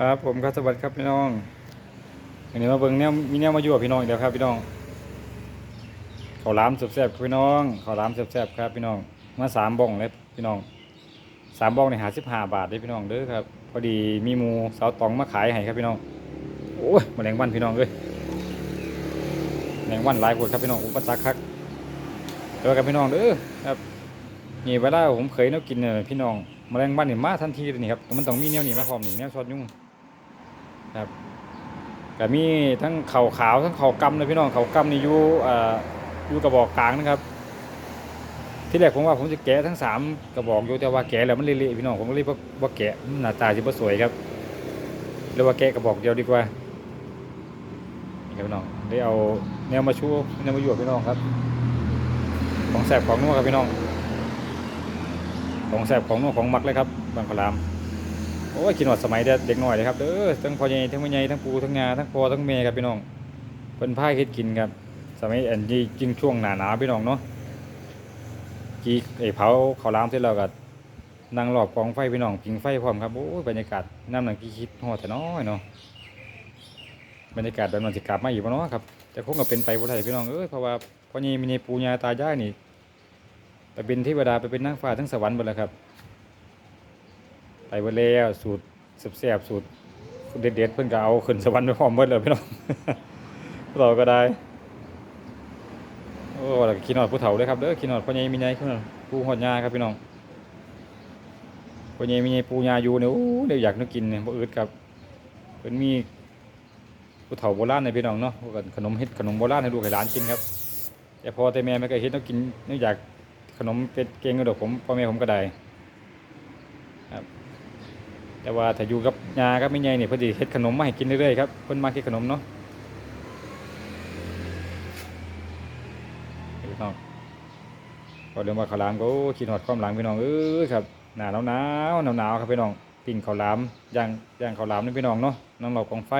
ครับ ผมครับสวัสดีครับพี่น้องอันนี้มาเบิ่งแนวมีแนวมาอยู่กับพี่น้องอีกแล้วครับพี่น้องข้าวหลามแซ่บๆครับพี่น้องข้าวลามแซ่บๆครับพี่น้องมาสามบ้องเลยพี่น้องสามบ้องในหาสิบห้าบาทได้พี่น้องเด้อครับ พอดีมีมูสาวตองมาขายให้ครับพี่น้องโอ้ยแมลงวันพี่น้องเอ้ยแมลงวันหลายคนครับพี่น้องอุปสรรคครับเจอกันพี่น้องเด้อครับนี่เวลาผมเคยนวกินเนี่ยพี่น้องแมลงวันนี่มาทันทีเลยนี่ครับมันต้องมีแนวนี้มาพร้อมนี่แนวซอสยุ่ง ครับก็มีทั้งเข่าขาวทั้งเข่ากำเลยพี่น้องเข่ากำนี่อยู่ออยู่กระบอกกลางนะครับ ที่แรกผมว่าผมจะแกะทั้งสามกระบอกอยู่แต่ว่าแกะแล้วมันเละๆพี่น้องผมก็เลยว่าแกะหน้าตาจะบ่สวยครับเลยว่าแกะกระบอกเดียวดีกว่าพี่น้องได้เอาแนวมาชูแนวมาอยู่กับพี่น้องครับ ของแสบของนัวครับพี่น้อง ของแสบของนัวของมักเลยครับบางขลาม โอ้ยกินหอดสมัยเด็กน้อยเลยครับเด้อทั้งพ่อใหญ่ทั้งแม่ใหญ่ทั้งปู่ทั้งงาทั้งพ่อทั้งแม่ครับพี่น้องเพิ่นพาเฮ็ดกินครับ สมัยอันนี้จริงช่วงหนาหนาพี่น้องเนาะกีไอ้เผาเขาวหลามเสร็จแล้วก็นั่งรอบกองไฟพี่น้องผิงไฟพร้อมครับโอ้ยบรรยากาศน้ำหนังกีคิดฮอดแต่น้อยเนาะบรรยากาศแบบนั้นสิกลับมาอีกบ่เนาะครับแต่คงก็เป็นไปบ่ได้พี่น้องเอ้ยเพราะว่าพ่อใหญ่แม่ใหญ่ปู่ย่าตายายนี่ไปเป็นเทวดาไปเป็นนางฟ้าทั้งสวรรค์หมดแล้วครับ ไปเบิดแล้วสูตรแซ่บๆสูตรเด็ดๆเพิ่นก็เอาขึ้นสวรรค์ไปพร้อมเบิดเลยพี่น้องเราก็ได้โอ้แล้วก็กินอดผู้เฒ่าด้วยครับเด้อกินหอดพ่อใหญ่มีใหญ่ขึ้นปูหอดยาครับพี่น้องพ่อใหญ่มีใหญ่ปูยาอยู่เนี่ยโอ้เดี๋ยวอยากนึกกินเนี่ยบ่อึดครับเพิ่นมีผู้เฒ่าโบราณในพี่น้องเนาะกกันขนมเฮ็ดขนมโบราณให้ลูกให้หลานกินครับแต่พอแต่แม่ไม่เคยเฮ็ดต้องกินนื่องจากขนมเป็ดเก่งกระดกผมพ่อแม่ผมก็ได้ แต่ว่าถ้าอยู่กับยากับไม่ใหญ่เนี่ยพิ่นสิเฮ็ดขนมมาให้กินเรื่อยๆครับเพิ่นมาเฮ็ดขนมเนาะพี่น้องพอเรื่องว่าข้าวหลามก็โอ้คิดฮอดความหลังพี่น้องเอ้ยครับหน้าวหนาวหนาวครับพี่น้องปิ้งข้าวหลามย่างย่างข้าวหลามนี่พี่น้องเนาะนั่งรอกองไฟ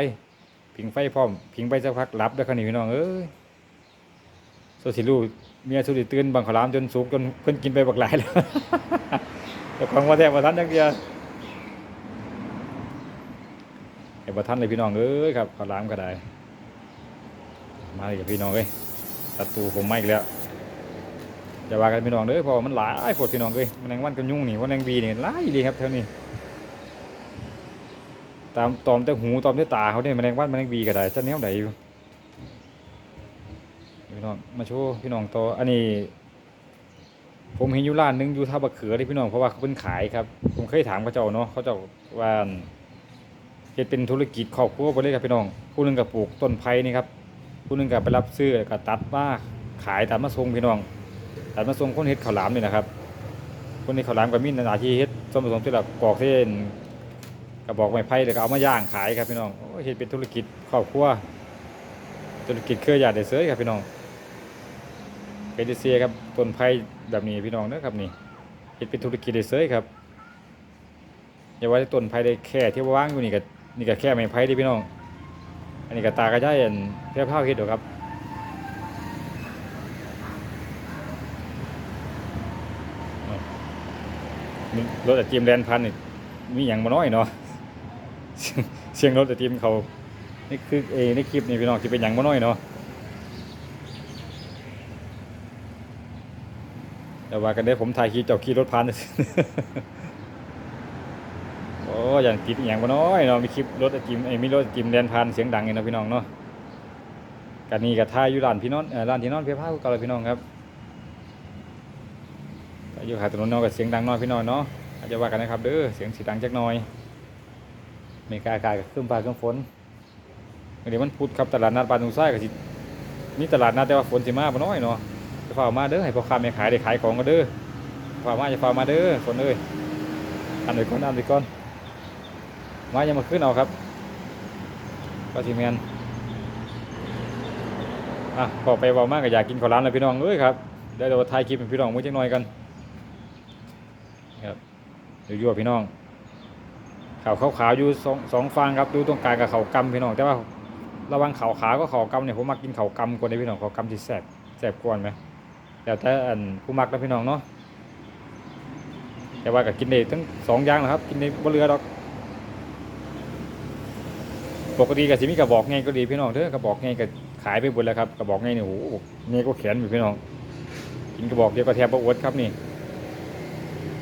ผิงไฟพร้อมผิงไปสักพักหลับเด้อคันนี้พี่น้องเอ้ยโซสิลูเมียสุดิตื่นบังข้าวหลามจนสุกจนเพิ่นกินไปบักหลายแล้วแต่ของว่าแทบบ่ทันจักเดียว ไอ้บ่ทันเลยพี่น้องเอ้ยครับขาวหลามก็ได้ มาเลยกับพี่น้องเอ้ยศัตรูผมไม่อีกแล้วจะว่ากันพี่น้องเด้อเพราะมันหลายโพดพี่น้องเอ้ยแมลงวันกันยุ่งนี่มันแมลงบีนี่หลายดีครับแถวนี้ตามตอมแต่หูตอมแต่ตาเขาเนี่ยมันแมลงวันแมลงบีก็ได้จะแนวไหนอยู่พี่น้องมาโชว์พี่น้องต่ออันนี้ ผมเห็นอยู่ร้านนึงอยู่ท่าบะเขือที่พี่น้องเพราะว่าเขาเพิ่นขายครับ ผมเคยถามเขาเจ้าเนาะเขาเจ้าว่า เฮ็ดเป็นธุรกิจครอบครัวไปเลยครับพี่น้องผู้หนึงก็ปลูกต้นไผ่นี่ครับผู้หนึงก็ไปรับซื้อแล้วก็ตัดมาขายตัดมาส่งพี่น้องตัดมาส่งคนเฮ็ดข้าวหลามนี่นะครับ คนเฮ็ดข้าวหลามก็มีหน้าที่เฮ็ดส่วนผสมที่ละกอกเส้นกระบอกไม้ไผ่แล้วก็เอามาย่างขายครับพี่น้องเฮ็ดเป็นธุรกิจครอบครัวธุรกิจเครือญาติได้เสยครับพี่น้องเอเดเซียครับต้นไผ่แบบนี้พี่น้องเด้อครับนี่เฮ็ดเป็นธุรกิจได้เสยครับอย่าว่าแต่ต้นไผ่ได้แค่ที่ว่างอยู่นี่ก็ นี่ก็แค่ไม้ไผ่ดิพี่น้อง อันนี้ก็ตากระจายอันแค่ผ้าเฮ็ดเดอกครับรถอะจีมแลนพันนี่มีอย่างมาน้อยเนาะเสียงรถอะจีมเขานี่คือเอในคลิปนี่พี่น้องจะเป็นอย่างมาน้อยเนาะแต่ว่ากันได้ผมถ่ายคลิปเจ้าขี่รถพัน โอ้อย่างติดอย่างบ่น้อยเนาะมีคลิปรถไอจิมไอ้มีรถไอจิมแดนพานเสียงดังเนาะพี่น้องเนาะกันนี่กับท่ายอยู่ร้านพี่น้องเอ่อร้านที่นอนเพียผ้าก่าเลยพี่น้องครับอยู่ขาถนนเนาะกับเสียงดังน้อยพี่น้องเนาะอาจจะว่ากันนะครับเด้อเสียงสีดังจักหน่อยมีกากากับเครื่องฟ้าเครื่องฝนเดี๋ยวมันพุดครับตลาดนัดบานตรงซ้ายก็สิมีตลาดนัดแต่ว่าฝนสิมาบ่น้อยเนาะจะฝ้ามาเด้อให้พ่อค้าแม่ขายได้ขายของก็เด้อฝ้ามาจะฝ้ามาเด้อฝนเอ้ยอันเดียวก่อนอันเดียวก่อน มายังมาขึ้นเอาครับก็ทีแมนอะพอไปเบามากก็อยากกินข้าวร้านแล้วพี่น้องเอ้ยครับเดี๋ยวเราถ่ายคลิปให้พี่น้องมื้อจักหน่อยกันครับเดี๋ยวยั่วพี่น้องขาวขาวอยู่สองสองฟางครับดูตรงกลางกับเขากำพี่น้องแต่ว่าระหวังเขาวขาวก็เขากำเนี่ยผมมักกินเขากำกว่าในพี่น้องเขากำที่แซ่บแซ่บกว่าไหมแต่แต่อันผู้มักแล้วพี่น้องเนาะแต่ว่าก็กินได้ทั้งสองอย่างนะครับ กินได้บ่เรือดอก ปกติก็สิมีกระบอกไงก็ดีพี่น้องเด้อกระบอกไงก็ขายไปหมดแล้วครับกระบอกไงเนี่ยโอ้โหไงก็แขนอยู่พี่น้องกินกระบอกเดียวก็แทบประอวดครับนี่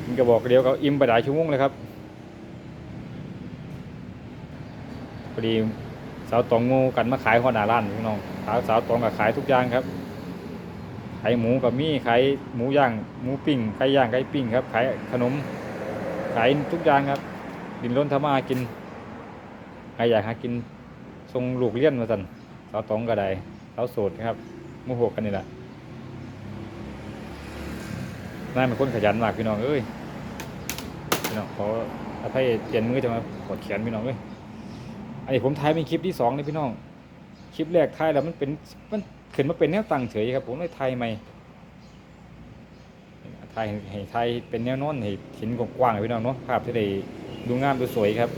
กินกระบอกเดียวก็อิ่มไปหลายชั่วโมงเลยครับพอดีสาวตองงูกันมาขายหัวหน้าร้านพี่น้องสาวสาวตองก็ขายทุกอย่างครับขายหมูกับมี่ขายหมูย่างหมูปิ้งไก่ย่างไก่ปิ้งครับขายขนมขายทุกอย่างครับ ดินล้นทำมากิน ใครอยากหากินทรงลูกเลี้ยนมาสั่นสาวตองก็ได้สาวโสดครับโมโหกกันนี่แหละน่าเป็นคนขยันมากพี่น้องเอ้ยพี่น้องขออภัยเปลี่ยนมือจะมากดแขนพี่น้องเอ้ยอันนี้ผมถ่ายเป็นคลิปที่สองเลยพี่น้อง คลิปแรกถ่ายแล้วมันเป็นมันขึ้นมาเป็นแนวตั้งเฉยครับ ผมเลยถ่ายใหม่ถ่ายให้ถ่ายเป็นแนวนอนให้เห็นกว้างๆเลยพี่น้องเนาะภาพที่ได้ดูงามดูสวยครับ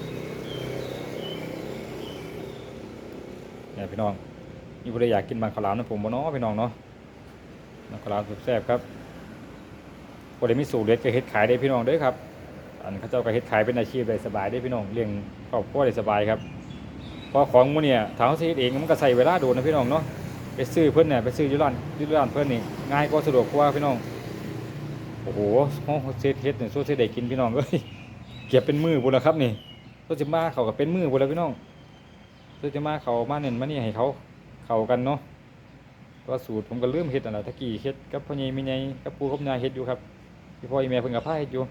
เนี่ยพี่น้องมีผู้ใดอยากกินบางข้าวหลามนะผมบ่เนาะพี่น้องเนาะบางข้าวหลามแซ่บครับผู้ใดมีสูตรเด็ดก็เฮ็ดขายได้พี่น้องเด้อครับ อันเขาเจ้าก็เฮ็ดขายเป็นอาชีพได้สบายได้พี่น้องเลี้ยงครอบครัวได้สบายครับพราะของมื้เนี่ยถ้าเขาสิเฮ็ดเองมันก็ใส่เวลาโดนนะพี่น้องเนาะไปซื้อเพิ่นเนี่ยไปซื้อยู่ร้านยู่ร้านเพิ่นนี่ง่ายกว่าสะดวกกว่าพี่น้องโอ้โหห้องเฮ็ดเฮ็ดเนี่ยสู้สิได้กินพี่น้องเอ้ยเก็บเป็นมือพุ่นแล้วครับนี่ก็สิมาเขาก็เป็นมือพุ่นแล้วพี่น้อง เพื่อจะมาเขามาเน้นมานี่ให้เขาเข้ากันเนาะว่าสูตรผมก็เริ่มเฮ็ดนั่นแหละตะกี้เฮ็ดกับพ่อใหญ่แม่ใหญ่กับปู่กับย่าเฮ็ดอยู่ครับพี่พ่ออีแม่เพิ่นก็พาเฮ็ดอยู่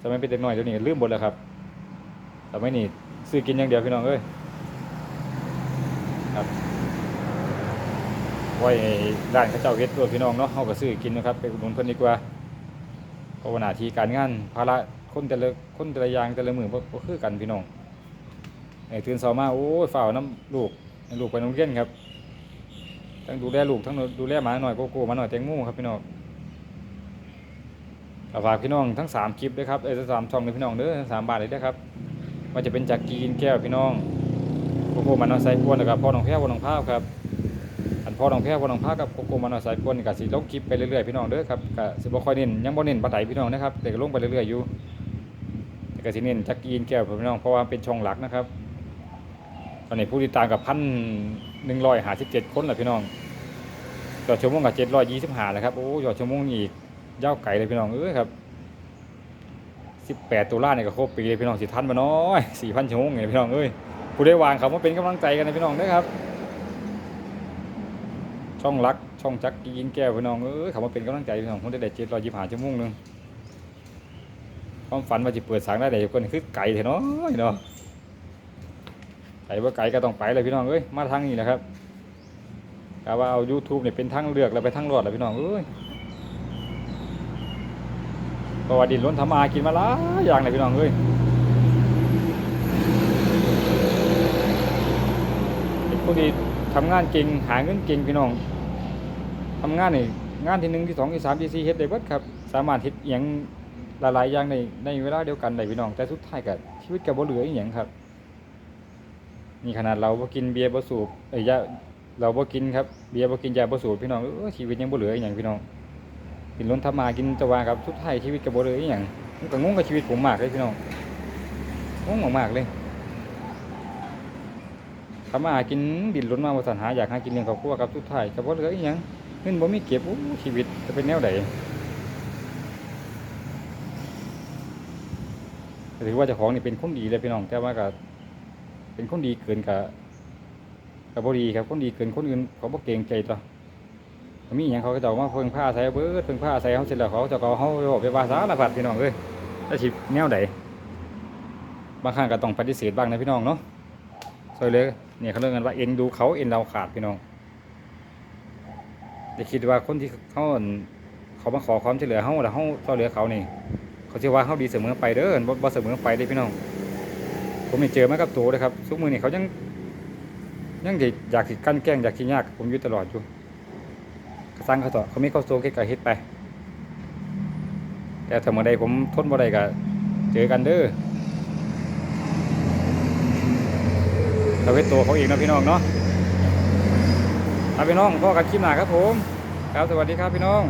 สมัยเป็นเด็กน้อยเดี๋ยวนี้ลืมหมดแล้วครับสมัยนี้ซื้อกินอย่างเดียวพี่น้องเอ้ยครับไว้ให้านเขาเจ้าเฮ็ดตัวพี่น้องเนาะเฮาก็ซื้อกินนะครับ ไปอุดหนุนเพิ่นดีกว่าเพราะว่าหน้าที่การงานภาระคนแต่ละคนแต่ละอย่างแต่ละมือบ่บ่คือกันพี่น้อง ไอ้ตื่นเช้ามาโอ้ยฝ่าวน้ำลูกให้ลูกไปโรงเรียนครับทั้งดูแลลูกทั้งดูแลหมาหน่อยโกโก้หมาหน่อยแตงโมครับพี่น้องฝากพี่น้องทั้งสามคลิปด้วยครับเอ้ทั้งสามช่องเลยพี่น้องเด้อทั้งสามบาทเลยนะครับว่าจะเป็นจากกีนแก้วพี่น้องโกโก้หมาหน่อยใส่กวนนะครับพ่อน้องแพ้วพ่อน้องพาวครับอันพ่อน้องแพ้วพ่อน้องพาวกับโกโก้หมาหน่อยใส่กวนนี่ก็สิลงคลิปไปเรื่อยๆพี่น้องเด้อครับก็สิบ่ค่อยเน้นยังบ่เน้นปานใดพี่น้องนะครับแต่ก็ลงไปเรื่อยๆอยู่แต่ก็สิเน้นจากกีนแก้วพี่น้องเพราะว่าเป็นช่องหลักนะครับ ตอนนี้ผู้ติดตามกับพันหนึ่งร้อยหาสิบเจ็ดคนแหละพี่น้องยอดชั่วโมงกับเจ็ดร้อยยี่สิบห้าแล้วครับโอ้ยอดชั่วโมงนี่อีกยาวไก่เลยพี่น้องเอ้ยครับสิบแปดตุลาเนี่ยก็ครบปีเลยพี่น้องสิทันมาน้อยสี่พันชั่วโมงไงพี่น้องเอ้ยผู้ได้วางเขามาเป็นกำลังใจกันนะพี่น้องเด้ครับ ช่องรักช่องจักยิงแก้วพี่น้องเอ้ยเขามาเป็นกำลังใจพี่น้องผมได้ได้เจ็ดร้อยยี่สิบห้าชั่วโมงหนึ่งความฝันว่าจะเปิดสางได้แต่คนคือไก่เถอะเนาะเนาะ ไก่ว่าไก่ก็ต้องไปเลยพี่น้องเอ้ยมาทางนี้แหละครับกะว่าเอา YouTube เนี่ยเป็นทางเลือกแล้วไปทางรอดแล้วพี่น้องเอ้ยเพระว่าดินล้นทำมากินมาหลายอย่างเลยพี่น้องเอ้ยเป็นคนที่ทำงานเก่งหาเงินเก่งพี่น้องทำงานนี่งานที่หนึ่งที่สองที่สามที่สี่เฮ็ดได้เบิดครับ สามารถเฮ็ดอย่างหลายๆอย่างในในเวลาเดียวกันได้พี่น้องแต่สุดท้ายก็ชีวิตก็บ่เหลืออีหยังครับ นี่ขนาดเราบ่กินเบียร์บ่สูบเอ้ยยาเราบ่กินครับเบียร์บ่กินยาบ่สูบพี่น้องเออชีวิตยังบ่เหลืออีหยังพี่น้องกินล้นทำมากินจะว่าครับสุดท้ายชีวิตก็บ่เหลืออีหยังมันก็งงกับชีวิตผมมากเลยพี่น้องงงมากๆเลยทำมาหากินดินล้นมาบ่สันหาอยากหากินเลี้ยงครอบครัวครับสุดท้ายก็บ่เหลืออีหยังเงินบ่มีเก็บโอ้ชีวิตจะเป็นแนวใดถือว่าเจ้าของนี่เป็นคนดีเลยพี่น้องแต่ว่าก็ เป็นคนดีเกินกับกับบดีครับคนดีเกินคนอื่นเขาบ่เกรงใจต่อมีอย่างเขาก็จะเอมาเพิ่งผ้าใส่เบิดเพิ่งผ้าใส่เขาเสร็จแล้วเขาจะเอาเขาไปบอกไปว่าสารพัดพี่น้องเอ้ยแล้วสิแนวใดบางครั้งก็ต้องปฏิเสธบ้างนะพี่น้องเนาะซอยเลยเนี่ยเขาเรื่องกันว่าเอ็นดูเขาเอ็นเราขาดพี่น้องอย่คิดว่าคนที่เขาเขามาขอความช่วยเหลือเขาแล้วเขาช่วยเหลือเขานี่ เขาจะว่าเขาดีเสมอไปเด้อบ่เสมอไปเด้พี่น้อง ผมไม่เจอมากับตัวเลยครับทุกมือนี่เขายังยังอยากสิกั้นแกล้งอยากสิยากผมอยู่ตลอดอยู่กระซังเขาต่อเขาไมีเข้าโซ่แค่กเฮ็ดไป แต่ถ้าเมื่อใดผมทนบ่ได้ก็เจอกันเด้อเราเวทตัวเขาเองนะพี่น้องเนาะเอาพี่น้องพ่อกันคลิปหนาครับผม ครับสวัสดีครับพี่น้อง